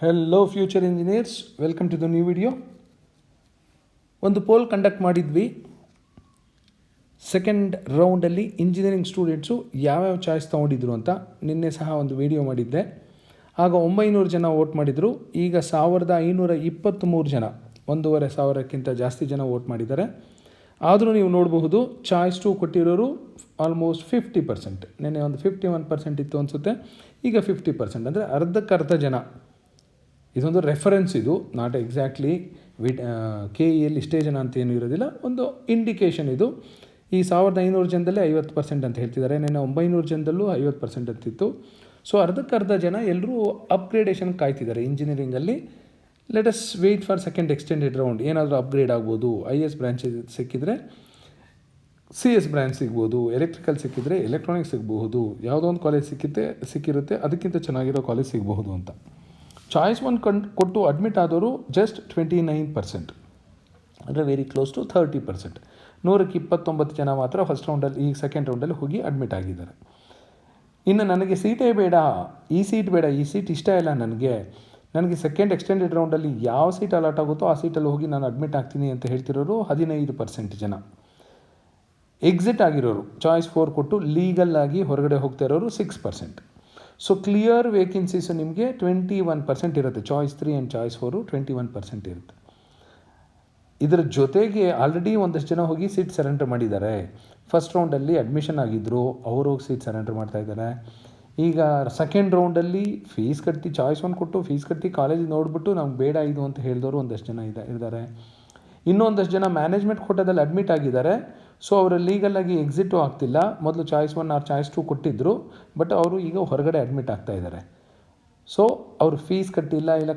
Hello future engineers welcome to the new video ಒಂದು poll conduct ಮಾಡಿದ್ವಿ. Second ರೌಂಡಲ್ಲಿ engineering students ಯಾವ್ಯಾವ choice ತೊಗೊಂಡಿದ್ರು ಅಂತ ನಿನ್ನೆ ಸಹ ಒಂದು ವಿಡಿಯೋ ಮಾಡಿದ್ದೆ. ಆಗ ಒಂಬೈನೂರು ಜನ ವೋಟ್ ಮಾಡಿದರು. ಈಗ ಸಾವಿರದ ಐನೂರ ಇಪ್ಪತ್ತ್ಮೂರು ಜನ, ಒಂದೂವರೆ ಸಾವಿರಕ್ಕಿಂತ ಜಾಸ್ತಿ ಜನ ವೋಟ್ ಮಾಡಿದ್ದಾರೆ. ಆದರೂ ನೀವು ನೋಡಬಹುದು ಚಾಯ್ಸ್ ಟು ಕೊಟ್ಟಿರೋರು ಆಲ್ಮೋಸ್ಟ್ ಫಿಫ್ಟಿ ಪರ್ಸೆಂಟ್ ನಿನ್ನೆ ಒಂದು ಫಿಫ್ಟಿ ಒನ್ ಪರ್ಸೆಂಟ್ ಇತ್ತು ಅನಿಸುತ್ತೆ. ಈಗ ಫಿಫ್ಟಿ ಪರ್ಸೆಂಟ್ ಅಂದರೆ ಅರ್ಧಕ್ಕರ್ಧ ಜನ ಇದೊಂದು ರೆಫರೆನ್ಸ್ ಇದು. ನಾಟ್ ಎಕ್ಸಾಕ್ಟ್ಲಿ ವಿಟ್ ಕೆ ಇಯಲ್ಲಿ ಇಷ್ಟೇ ಜನ ಅಂತ ಏನೂ ಇರೋದಿಲ್ಲ. ಒಂದು ಇಂಡಿಕೇಷನ್ ಇದು. ಈ ಸಾವಿರದ ಐನೂರು ಜನದಲ್ಲೇ ಐವತ್ತು ಪರ್ಸೆಂಟ್ ಅಂತ ಹೇಳ್ತಿದ್ದಾರೆ. ನಿನ್ನ ಒಂಬೈನೂರು ಜನದಲ್ಲೂ ಐವತ್ತು ಪರ್ಸೆಂಟ್ ಅಂತಿತ್ತು ಸೊ ಅರ್ಧಕ್ಕರ್ಧ ಜನ ಎಲ್ಲರೂ ಅಪ್ಗ್ರೇಡೇಷನ್ ಕಾಯ್ತಿದ್ದಾರೆ ಇಂಜಿನಿಯರಿಂಗಲ್ಲಿ let us wait for second extended round ಏನಾದರೂ ಅಪ್ಗ್ರೇಡ್ ಆಗ್ಬೋದು. ಐ ಎಸ್ ಬ್ರ್ಯಾಂಚ್ ಸಿಕ್ಕಿದ್ರೆ ಸಿ ಎಸ್ ಬ್ರ್ಯಾಂಚ್ ಸಿಗ್ಬೋದು. ಎಲೆಕ್ಟ್ರಿಕಲ್ ಸಿಕ್ಕಿದ್ರೆ ಎಲೆಕ್ಟ್ರಾನಿಕ್ಸ್ ಸಿಗಬಹುದು. ಯಾವುದೋ ಒಂದು ಕಾಲೇಜ್ ಸಿಕ್ಕಿದ್ದೆ, ಸಿಕ್ಕಿರುತ್ತೆ. ಅದಕ್ಕಿಂತ ಚೆನ್ನಾಗಿರೋ ಕಾಲೇಜ್ ಸಿಗಬಹುದು ಅಂತ. ಚಾಯ್ಸ್ ಒನ್ ಕಂಡು ಕೊಟ್ಟು ಅಡ್ಮಿಟ್ ಆದವರು ಜಸ್ಟ್ ಟ್ವೆಂಟಿ ನೈನ್ ಪರ್ಸೆಂಟ್ ಅಂದರೆ very close to thirty percent ನೂರಕ್ಕೆ ಇಪ್ಪತ್ತೊಂಬತ್ತು ಜನ ಮಾತ್ರ ಫಸ್ಟ್ ರೌಂಡಲ್ಲಿ ಈಗ ಸೆಕೆಂಡ್ ರೌಂಡಲ್ಲಿ ಹೋಗಿ ಅಡ್ಮಿಟ್ ಆಗಿದ್ದಾರೆ. ಇನ್ನು ನನಗೆ ಸೀಟೇ ಬೇಡ, ಈ ಸೀಟ್ ಬೇಡ, ಈ ಸೀಟ್ ಇಷ್ಟ ಇಲ್ಲ ನನಗೆ. ನನಗೆ ಸೆಕೆಂಡ್ ಎಕ್ಸ್ಟೆಂಡೆಡ್ ರೌಂಡಲ್ಲಿ ಯಾವ ಸೀಟ್ ಅಲಾಟ್ ಆಗುತ್ತೋ ಆ ಸೀಟಲ್ಲಿ ಹೋಗಿ ನಾನು ಅಡ್ಮಿಟ್ ಆಗ್ತೀನಿ ಅಂತ ಹೇಳ್ತಿರೋರು ಹದಿನೈದು ಪರ್ಸೆಂಟ್ ಜನ. ಎಕ್ಸಿಟ್ ಆಗಿರೋರು ಚಾಯ್ಸ್ ಫೋರ್ ಕೊಟ್ಟು ಲೀಗಲ್ ಆಗಿ ಹೊರಗಡೆ ಹೋಗ್ತಾ ಇರೋರು six percent so clear vacancies ನಿಮಗೆ ಟ್ವೆಂಟಿ ಒನ್ ಪರ್ಸೆಂಟ್ ಇರುತ್ತೆ choice three and choice four twenty one percent ಇರುತ್ತೆ ಇದರ ಜೊತೆಗೆ ಆಲ್ರೆಡಿ ಒಂದಷ್ಟು ಜನ ಹೋಗಿ ಸೀಟ್ ಸರೆಂಡರ್ ಮಾಡಿದ್ದಾರೆ ಫಸ್ಟ್ ರೌಂಡಲ್ಲಿ ಅಡ್ಮಿಷನ್ ಆಗಿದ್ದರು ಅವರು ಹೋಗಿ ಸೀಟ್ ಮಾಡ್ತಾ ಇದ್ದಾರೆ ಈಗ ಸೆಕೆಂಡ್ ರೌಂಡಲ್ಲಿ ಫೀಸ್ ಕಟ್ಟಿ ಚಾಯ್ಸ್ ಒಂದು ಕೊಟ್ಟು ಫೀಸ್ ಕಟ್ಟಿ ಕಾಲೇಜ್ ನೋಡಿಬಿಟ್ಟು ನಮ್ಗೆ ಬೇಡ ಇದು ಅಂತ ಹೇಳಿದವರು ಒಂದಷ್ಟು ಜನ ಇದೆ ಇದ್ದಾರೆ ಇನ್ನೊಂದಷ್ಟು ಜನ ಮ್ಯಾನೇಜ್ಮೆಂಟ್ ಕೋಟದಲ್ಲಿ ಅಡ್ಮಿಟ್ ಆಗಿದ್ದಾರೆ ಸೊ ಅವರು ಲೀಗಲ್ಲಾಗಿ ಎಕ್ಸಿಟು ಆಗ್ತಿಲ್ಲ. ಮೊದಲು choice one or choice two ಕೊಟ್ಟಿದ್ದರು ಬಟ್ ಅವರು ಈಗ ಹೊರಗಡೆ ಅಡ್ಮಿಟ್ ಆಗ್ತಾ ಇದ್ದಾರೆ. ಸೊ ಅವರು ಫೀಸ್ ಕಟ್ಟಿಲ್ಲ, ಇಲ್ಲ